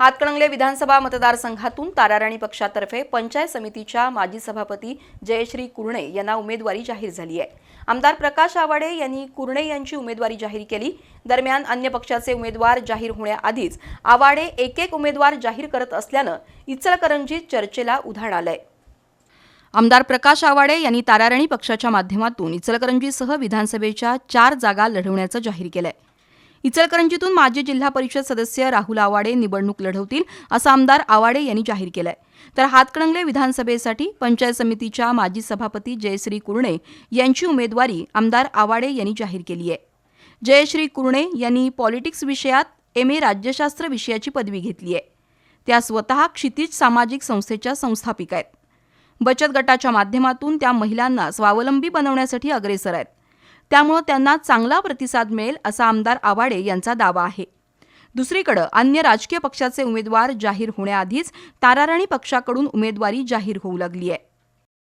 हातकणंगले विधानसभा मतदारसंघातून ताराराणी पक्षातर्फे पंचायत समितीच्या माजी सभापती जयश्री कुर्णे यांना उमेदवारी जाहीर झाली आहे. आमदार प्रकाश आवाडे यांनी कुर्णे यांची उमेदवारी जाहीर केली. दरम्यान अन्य पक्षाचे उमेदवार जाहीर होण्याआधीच आवाडे एक एक उमेदवार जाहीर करत असल्यानं इचलकरंजीत चर्चेला उधाण आलंय. आमदार प्रकाश आवाडे यांनी ताराराणी पक्षाच्या माध्यमातून इचलकरंजीसह विधानसभेच्या चार जागा लढवण्याचं जाहीर केलं आहे इचलकरंजीतून माजी जिल्हा परिषद सदस्य राहुल आवाडे निवडणूक लढवतील असं आमदार आवाडे यांनी जाहीर केलंय. तर हातकणंगले विधानसभेसाठी पंचायत समितीच्या माजी सभापती जयश्री कुर्णे यांची उमेदवारी आमदार आवाडे यांनी जाहीर केली आहे. जयश्री कुर्णे यांनी पॉलिटिक्स विषयात एम ए राज्यशास्त्र विषयाची पदवी घेतली आहे. त्या स्वतः क्षितिज सामाजिक संस्थेच्या संस्थापिका आहेत. बचत गटाच्या माध्यमातून त्या महिलांना स्वावलंबी बनवण्यासाठी अग्रेसर आहेत. त्यामुळं त्यांना चांगला प्रतिसाद मिळेल असा आमदार आवाडे यांचा दावा आहे. दुसरीकडे अन्य राजकीय पक्षाचे उमेदवार जाहीर होण्याआधीच ताराराणी पक्षाकडून उमेदवारी जाहीर होऊ लागली आहे.